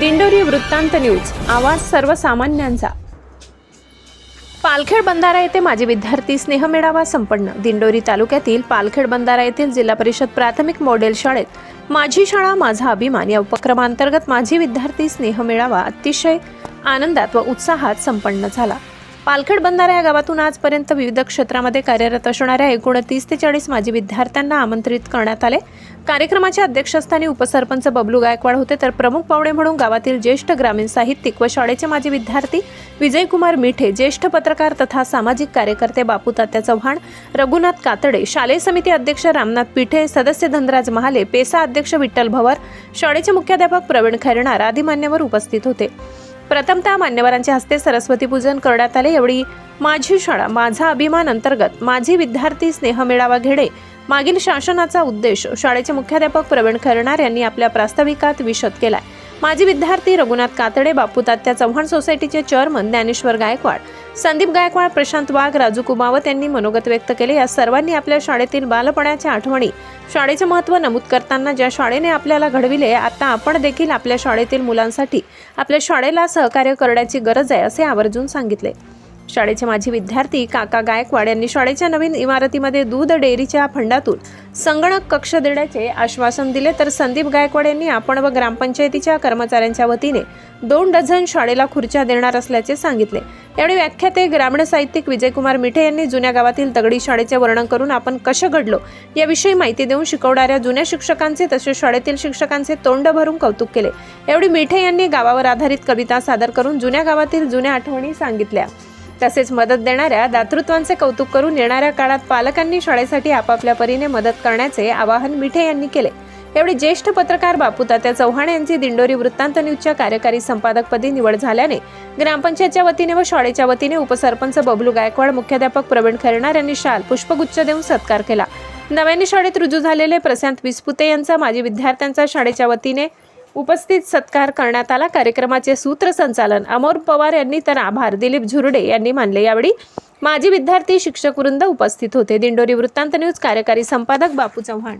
दिंडोरी वृत्तांत न्यूज. आवाज सर्वसामान्यांचा. पालखेड बंधारा येथे माजी विद्यार्थी स्नेह मेळावा संपन्न. दिंडोरी तालुक्यातील पालखेड बंधारा येथील जिल्हा परिषद प्राथमिक मॉडेल शाळेत माझी शाळा माझा अभिमान या उपक्रमांतर्गत माझी विद्यार्थी स्नेह मेळावा अतिशय आनंदात व उत्साहात संपन्न झाला. पालखेड बंधारा या गावातून आजपर्यंत विविध क्षेत्रामध्ये कार्यरत असणाऱ्या एकोणतीस ते चाळीस माजी विद्यार्थ्यांना आमंत्रित करण्यात आले. कार्यक्रमाच्या अध्यक्षस्थानी उपसरपंच बबलू गायकवाड होते. तर प्रमुख पाहुणे म्हणून गावातील ज्येष्ठ ग्रामीण साहित्यिक व शाळेचे माजी विद्यार्थी विजयकुमार मिठे ज्येष्ठ पत्रकार तथा सामाजिक कार्यकर्ते बापू तात्या चव्हाण रघुनाथ कातडे शालेय समिती अध्यक्ष रामनाथ पिठे सदस्य धनराज महाले पेसा अध्यक्ष विठ्ठल भवर शाळेचे मुख्याध्यापक प्रवीण खैरणार आदी मान्यवर उपस्थित होते. प्रथमतः मान्यवरांच्या हस्ते सरस्वती पूजन करण्यात आले. एवढी माझी शाळा माझा अभिमान अंतर्गत माझी विद्यार्थी स्नेह मेळावा घेणे. मागील शासनाचा उद्देश शाळेचे मुख्याध्यापक प्रवीण खरणार यांनी आपल्या प्रास्ताविकात विशद केलाय. माजी विद्यार्थी रघुनाथ कातडे बापू तात्या चव्हाण सोसायटीचे चेअरमन ज्ञानेश्वर गायकवाड संदीप गायकवाड प्रशांत वाघ राजू कुमावत यांनी मनोगत व्यक्त केले. या सर्वांनी आपल्या शाळेतील बालपणाच्या आठवणी शाळेचे महत्त्व नमूद करताना ज्या शाळेने आपल्याला घडविले आता आपण देखील आपल्या शाळेतील मुलांसाठी आपल्या शाळेला सहकार्य करण्याची गरज आहे असे आवर्जून सांगितले. शाळेचे माजी विद्यार्थी काका गायकवाड यांनी शाळेच्या नवीन इमारतीमध्ये दूध डेअरीच्या फंडातून संगणक कक्ष देण्याचे आश्वासन दिले. तर संदीप गायकवाड यांनी आपण व ग्रामपंचायतीच्या कर्मचाऱ्यांच्या वतीने दोन डझन शाळेला खुर्च्या देणार असल्याचे सांगितले. यावेळी व्याख्याते ग्रामीण साहित्यिक विजयकुमार मिठे यांनी जुन्या गावातील दगडी शाळेचे वर्णन करून आपण कसे घडलो याविषयी माहिती देऊन शिकवणाऱ्या जुन्या शिक्षकांचे तसेच शाळेतील शिक्षकांचे तोंड भरून कौतुक केले. यावेळी मिठे यांनी गावावर आधारित कविता सादर करून जुन्या गावातील जुन्या आठवणी सांगितल्या. तसेच मदत देणाऱ्या दातृत्वांचे कौतुक करून येणाऱ्या काळात पालकांनी शाळेसाठी आपापल्या परीने मदत करण्याचे आवाहन मिठे यांनी केले. एवढे ज्येष्ठ पत्रकार बापू तात्या चव्हाण यांची दिंडोरी वृत्तांत न्यूजच्या कार्यकारी संपादकपदी निवड झाल्याने ग्रामपंचायतच्या वतीने व शाळेच्या वतीने उपसरपंच बबलू गायकवाड मुख्याध्यापक प्रवीण खैरणार यांनी शाल पुष्पगुच्छ देऊन सत्कार केला. नव्याने शाळेत रुजू झालेले प्रशांत विस्पुते यांचा माजी विद्यार्थ्यांचा शाळेच्या वतीने उपस्थित सत्कार करण्यात आला. कार्यक्रमाचे सूत्रसंचालन अमोर पवार यांनी तर आभार. दिलीप झुरडे यांनी मानले. यावेळी माजी विद्यार्थी शिक्षक वृंद उपस्थित होते. दिंडोरी वृत्तांत न्यूज कार्यकारी संपादक बापू चव्हाण.